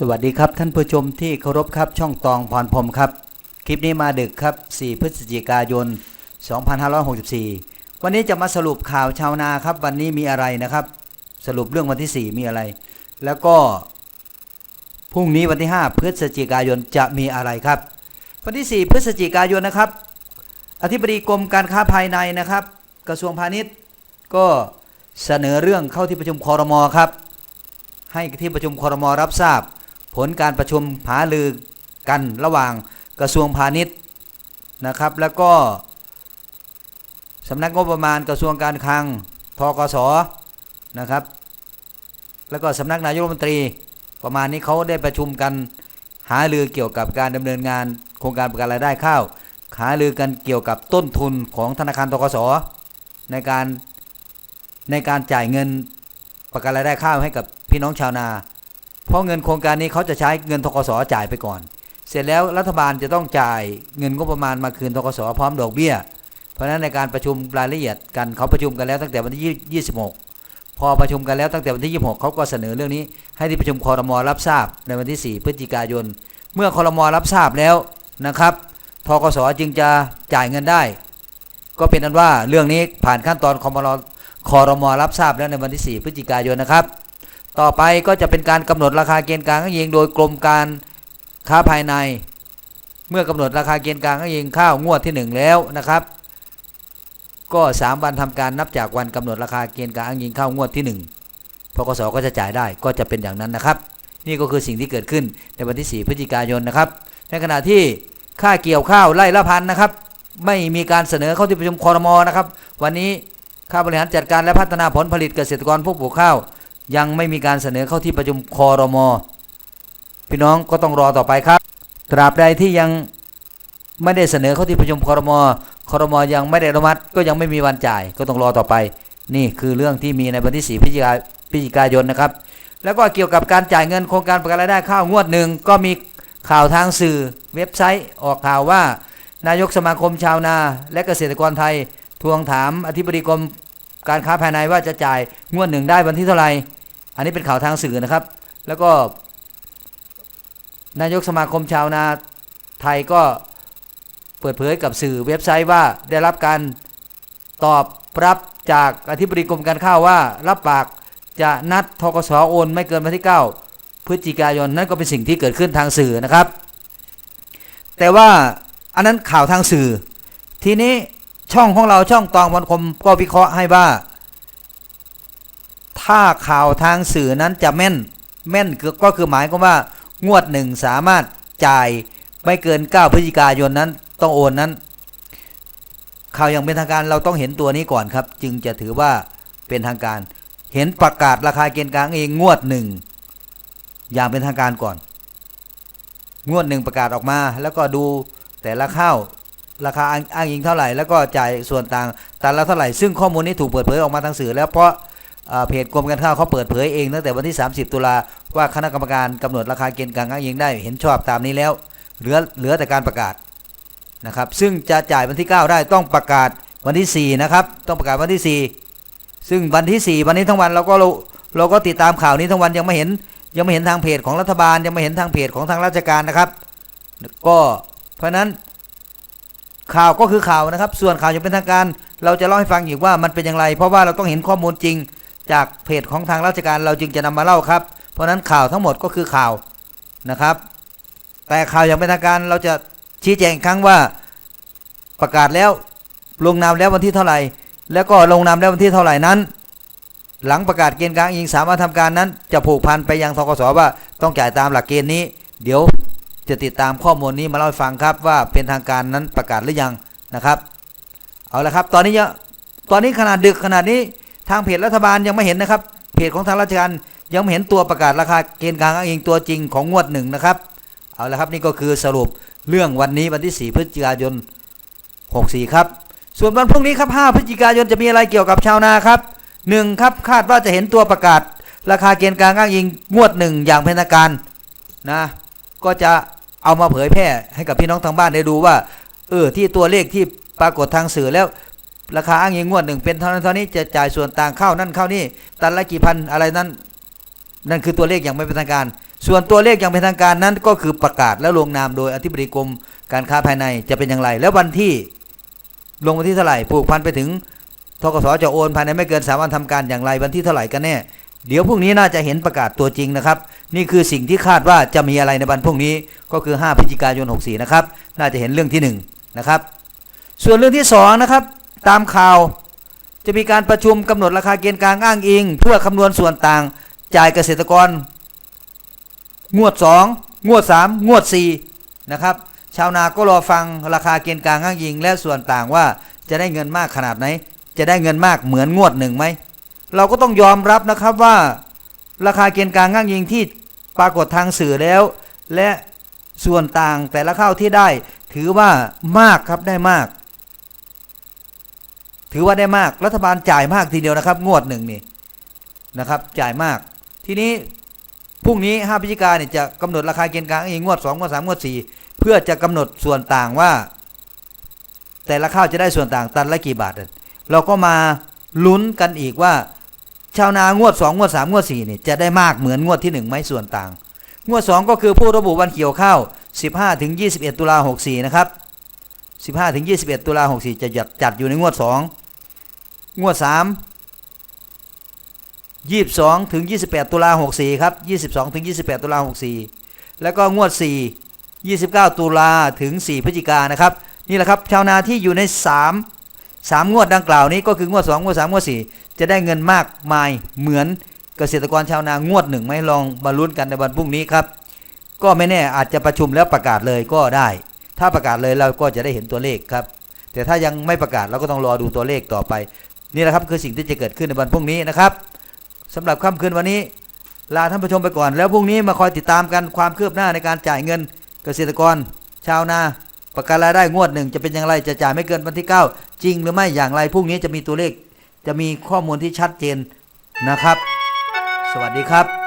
สวัสดีครับท่านผู้ชมที่เคารพครับช่องตองพรพรมครับ คลิปนี้มาดึกครับ 4 พฤศจิกายน 2564 วันนี้จะมาสรุปข่าวชาวนาครับ วันนี้มีอะไรนะครับ สรุปเรื่องวันที่ 4 มีอะไร แล้วก็พรุ่งนี้วันที่ 5 พฤศจิกายนจะมีอะไรครับ วันที่ 4 พฤศจิกายนนะครับ อธิบดีกรมการค้าภายในนะครับ กระทรวงพาณิชย์ก็เสนอเรื่องเข้าที่ประชุมคอรมอครับ ให้ที่ประชุมคอรมอรับทราบ ผลการประชุมหารือกันระหว่างกระทรวงพาณิชย์นะครับ แล้วก็สำนักงบประมาณกระทรวงการคลังทกสนะครับ แล้วก็สำนักนายกรัฐมนตรีประมาณนี้เขาได้ประชุมกันหารือเกี่ยวกับการดำเนินงานโครงการประกันรายได้ข้าวหารือกันเกี่ยวกับต้นทุนของธนาคารทกสในการในการจ่ายเงินประกันรายได้ข้าวให้กับพี่น้องชาวนา เพราะเงินโครงการนี้เขาจะใช้เงินทกสจ่ายไปก่อน เสร็จแล้วรัฐบาลจะต้องจ่ายเงินงบประมาณมาคืนทกสพร้อมดอกเบี้ย เพราะฉะนั้นในการประชุมรายละเอียดกันเขาประชุมกันแล้วตั้งแต่วันที่ 26 พอประชุมกันแล้วตั้งแต่วันที่ 26 เขาก็เสนอเรื่องนี้ ให้ที่ประชุมคอรมอรับทราบในวันที่ 4 พฤศจิกายน เมื่อคอรมอรับทราบแล้วนะครับทกสจึงจะจ่ายเงินได้ ก็เป็นอันว่าเรื่องนี้ผ่านขั้นตอนคอมรคอรมอรับทราบแล้วในวันที่ 4 พฤศจิกายนนะครับ ต่อไปก็จะเป็นการกำหนดราคาเกณฑ์กลางข้างยิงโดยกรมการค้าภายใน เมื่อกำหนดราคาเกณฑ์กลางข้างยิงข้าวงวดที่ 1 แล้วนะครับ ก็ 3 วันทำการนับจากวันกำหนดราคาเกณฑ์กลางข้างยิงข้าวงวดที่1พกสก็จะจ่ายได้ก็จะเป็นอย่างนั้นนะครับ นี่ก็คือสิ่งที่เกิดขึ้นในวันที่ 4 พฤศจิกายนนะครับ ในขณะที่ค่าเกี่ยวข้าวไร่ละพันนะครับ ไม่มีการเสนอเข้าที่ประชุมคอรมอนะครับ วันนี้ค่าบริหารจัดการและพัฒนาผลผลิตเกษตรกรผู้ปลูกข้าว ยังไม่มีการเสนอเข้าที่ประชุมคอรมอพี่น้องก็ต้องรอต่อไปครับ ตราบใดที่ยังไม่ได้เสนอเข้าที่ประชุมคอรมอคอรมอยังไม่ได้อนุมัติก็ยังไม่มีวันจ่ายก็ต้องรอต่อไป นี่คือเรื่องที่มีในวันที่4พฤศจิกาพฤศจิกายนนะครับ แล้วก็เกี่ยวกับการจ่ายเงินโครงการประกันรายได้ข้าวงวดหนึ่งก็มีข่าวทางสื่อเว็บไซต์ออกข่าวว่า นายกสมาคมชาวนา และเกษตรกรไทย ทวงถามอธิบดีกรมการค้าภายในว่าจะจ่ายงวดหนึ่งได้วันที่เท่าไหร่ อันนี้เป็นข่าวทางสื่อนะครับ แล้วก็นายกสมาคมชาวนาไทยก็เปิดเผยกับสื่อเว็บไซต์ว่าได้รับการตอบรับจากอธิบดีกรมการข้าวว่า รับปากจะนัดทกสโอนไม่เกินวันที่ 9 พฤศจิกายนนั่นก็เป็นสิ่งที่เกิดขึ้นทางสื่อนะครับ แต่ว่าอันนั้นข่าวทางสื่อ ทีนี้ช่องของเราช่องตองพันคมก็วิเคราะห์ให้ว่า ถ้าข่าวทางสื่อนั้นจะแม่นแม่นก็คือหมายความว่างวดหนึ่งสามารถจ่ายไม่เกิน 9 พฤศจิกายนนั้น ต้องโอนนั้น ข่าวอย่างเป็นทางการเราต้องเห็นตัวนี้ก่อนครับ จึงจะถือว่าเป็นทางการ เห็นประกาศราคาเกณฑ์กลางเองงวดหนึ่งอย่างเป็นทางการก่อน งวดหนึ่งประกาศออกมา แล้วก็ดูแต่ละข้าวราคาอ้างอิงเท่าไหร่ แล้วก็จ่ายส่วนต่างตันละเท่าไหร่ ซึ่งข้อมูลนี้ถูกเปิดเผยออกมาทางสื่อแล้วเพราะ เพจกรมการข้าวเขาเปิดเผยเองตั้งแต่วันที่ 30 ตุลาว่าคณะกรรมการกำหนดราคาเกณฑ์กลางอ้างอิงได้เห็นชอบตามนี้แล้ว เหลือเหลือแต่การประกาศนะครับซึ่งจะจ่ายวันที่ 9 ได้ต้องประกาศวันที่ 4 นะครับ ต้องประกาศวันที่ 4 ซึ่งวันที่ 4 วันนี้ทั้งวันเราก็เราเราก็ติดตามข่าวนี้ทั้งวันยังไม่เห็นยังไม่เห็นทางเพจของรัฐบาลยังไม่เห็นทางเพจของทางราชการนะครับ ก็เพราะฉะนั้นข่าวก็คือข่าวนะครับ ส่วนข่าวอย่างเป็นทางการ เราจะเล่าให้ฟังอีกว่ามันเป็นอย่างไร เพราะว่าเราต้องเห็นข้อมูลจริง จากเพจของทางราชการเราจึงจะนำมาเล่าครับ เพราะฉะนั้นข่าวทั้งหมดก็คือข่าวนะครับ แต่ข่าวอย่างเป็นทางการเราจะชี้แจงอีกครั้งว่าประกาศแล้วลงนามแล้ววันที่เท่าไหร่ แล้วก็ลงนามแล้ววันที่เท่าไหร่นั้น หลังประกาศเกณฑ์กลางอิงสามารถทำการนั้น จะผูกพันไปยังทกสว่าต้องจ่ายตามหลักเกณฑ์นี้ เดี๋ยวจะติดตามข้อมูลนี้มาเล่าให้ฟังครับว่าเป็นทางการนั้นประกาศหรือยังนะครับ เอาละครับ ตอนนี้ตอนนี้ขนาดดึกขนาดนี้ ทางเพจรัฐบาลยังไม่เห็นนะครับ เพจของทางราชการยังไม่เห็นตัวประกาศราคาเกณฑ์กลางอ้างอิงตัวจริงของงวดหนึ่งนะครับ เอาละครับนี่ก็คือสรุปเรื่องวันนี้วันที่ 4 พฤศจิกายน 64 ครับ ส่วนวันพรุ่งนี้ครับ 5 พฤศจิกายนจะมีอะไรเกี่ยวกับชาวนาครับหนึ่งครับคาดว่าจะเห็นตัวประกาศ ราคาเกณฑ์กลางอ้างอิงงวดหนึ่งอย่างเป็นทางการนะก็จะเอามาเผยแพร่ให้กับพี่น้องทางบ้านได้ดูว่าเออที่ตัวเลขที่ปรากฏทางสื่อแล้ว ราคาอ้างอิงงวดหนึ่งเป็นเท่านั้นเท่านี้จะจ่ายส่วนต่างเข้านั่นเข้านี่ตันละกี่พันอะไรนั้น นั่นคือตัวเลขอย่างไม่เป็นทางการ ส่วนตัวเลขอย่างเป็นทางการนั้นก็คือประกาศและลงนามโดยอธิบดีกรมการค้าภายในจะเป็นอย่างไร แล้ววันที่ลงวันที่เท่าไหร่ผูกพันไปถึงทกสจะโอนภายในไม่เกินสามวันทำการอย่างไรวันที่เท่าไหร่กันแน่เดี๋ยวพรุ่งนี้น่าจะเห็นประกาศตัวจริงนะครับ นี่คือสิ่งที่คาดว่าจะมีอะไรในวันพรุ่งนี้ก็คือ 5 พฤศจิกายน 64 นะครับ น่าจะเห็นเรื่องที่1นะครับส่วนเรื่องที่2นะครับ ตามข่าว จะมีการประชุมกำหนดราคาเกณฑ์กลางอ้างอิง เพื่อคำนวณส่วนต่าง จ่ายเกษตรกร งวด 2 งวด 3 งวด 4 นะครับ ชาวนาก็รอฟังราคาเกณฑ์กลางอ้างอิง และส่วนต่างว่าจะได้เงินมากขนาดไหน จะได้เงินมากเหมือนงวดหนึ่งไหมเราก็ต้องยอมรับนะครับว่า ราคาเกณฑ์กลางอ้างอิงที่ปรากฏทางสื่อแล้ว และส่วนต่างแต่ละข้าวที่ได้ ถือว่ามากครับได้มาก ถือว่าได้มากรัฐบาลจ่ายมากทีเดียวนะครับ งวดหนึ่งนี่นะครับ จ่ายมาก ทีนี้พรุ่งนี้5พฤศจิกาเนี่ยจะกำหนดราคาเกณฑ์กลางอ้างอิงงวด2งวด3งวด4เพื่อจะกำหนดส่วนต่างว่า แต่ละข้าวจะได้ส่วนต่างตันละกี่บาท เราก็มาลุ้นกันอีกว่า ชาวนางวด 2 งวด 3 งวด4เนี่ยจะได้มากเหมือนงวดที่ 1 ไหมส่วนต่าง งวด 2 ก็คือผู้ระบุวันเกี่ยวข้าว 15ถึง21 ตุลา64 นะครับ 15ถึง21 ตุลา64 จะจัดจัดอยู่ในงวด 2 งวด3 22ถึง28ตุลา64ครับ22ถึง28ตุลา64แล้วก็งวด4 29ตุลาถึง4พฤศจิกานนะครับ นี่แหละครับชาวนาที่อยู่ใน3 3งวดดังกล่าวนี้ก็คืองวด2งวด3งวด4จะได้เงินมากมายเหมือนเกษตรกรชาวนางวดหนึ่งไหมลองมาลุ้นกันในวันพรุ่งนี้ครับ ก็ไม่แน่อาจจะประชุมแล้วประกาศเลยก็ได้ ถ้าประกาศเลยเราก็จะได้เห็นตัวเลขครับ แต่ถ้ายังไม่ประกาศเราก็ต้องรอดูตัวเลขต่อไป นี่แหละครับคือสิ่งที่จะเกิดขึ้นในวันพรุ่งนี้นะครับสำหรับค่ำคืนวันนี้ ลาท่านผู้ชมไปก่อน แล้วพรุ่งนี้มาคอยติดตามกันความคืบหน้าในการจ่ายเงินเกษตรกร ชาวนาประกันรายได้งวดหนึ่งจะเป็นอย่างไรจะจ่ายไม่เกินวันที่ 9 จริงหรือไม่อย่างไรพรุ่งนี้จะมีตัวเลข จะมีข้อมูลที่ชัดเจนนะครับ สวัสดีครับ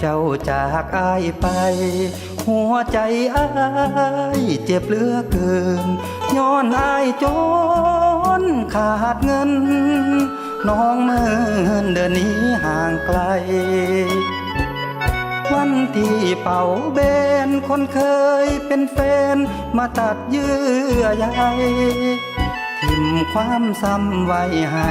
เจ้าจากอายไป หัวใจอายเจ็บเหลือเกิน ย้อนอายจนขาดเงิน น้องเมินเดินหนี้ห่างไกล วันที่เป่าเบนคนเคยเป็นแฟน มาตัดเยื่อใยทิมความซ้ำไว้ให้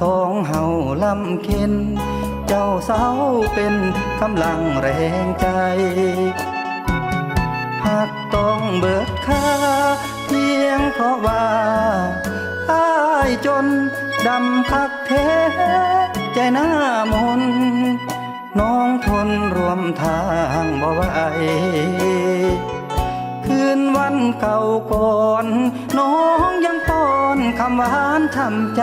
สองเฮาลำเค็นเจ้าเศร้าเป็นกำลังแรงใจหากต้องเบิดค่าเพียงเพราะว่าอายจนดำคักเทใจหน้ามนน้องทนรวมทางบ่ไหวคืนวันเก่าก่อน น้องยังป้อนคำหวานทำใจ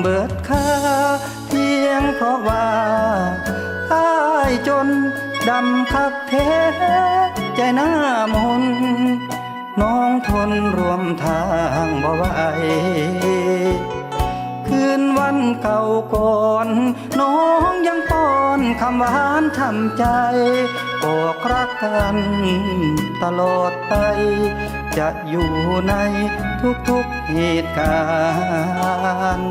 เบิดค่าเพียงเพราะว่าอายจนดำคักเทใจหน้ามนน้องทนรวมทางบ่ไหวคืนวันเก่าก่อนน้องยังป้อนคำหวานทำใจบอกรักกันตลอดไป จะอยู่ในทุกๆเหตุการณ์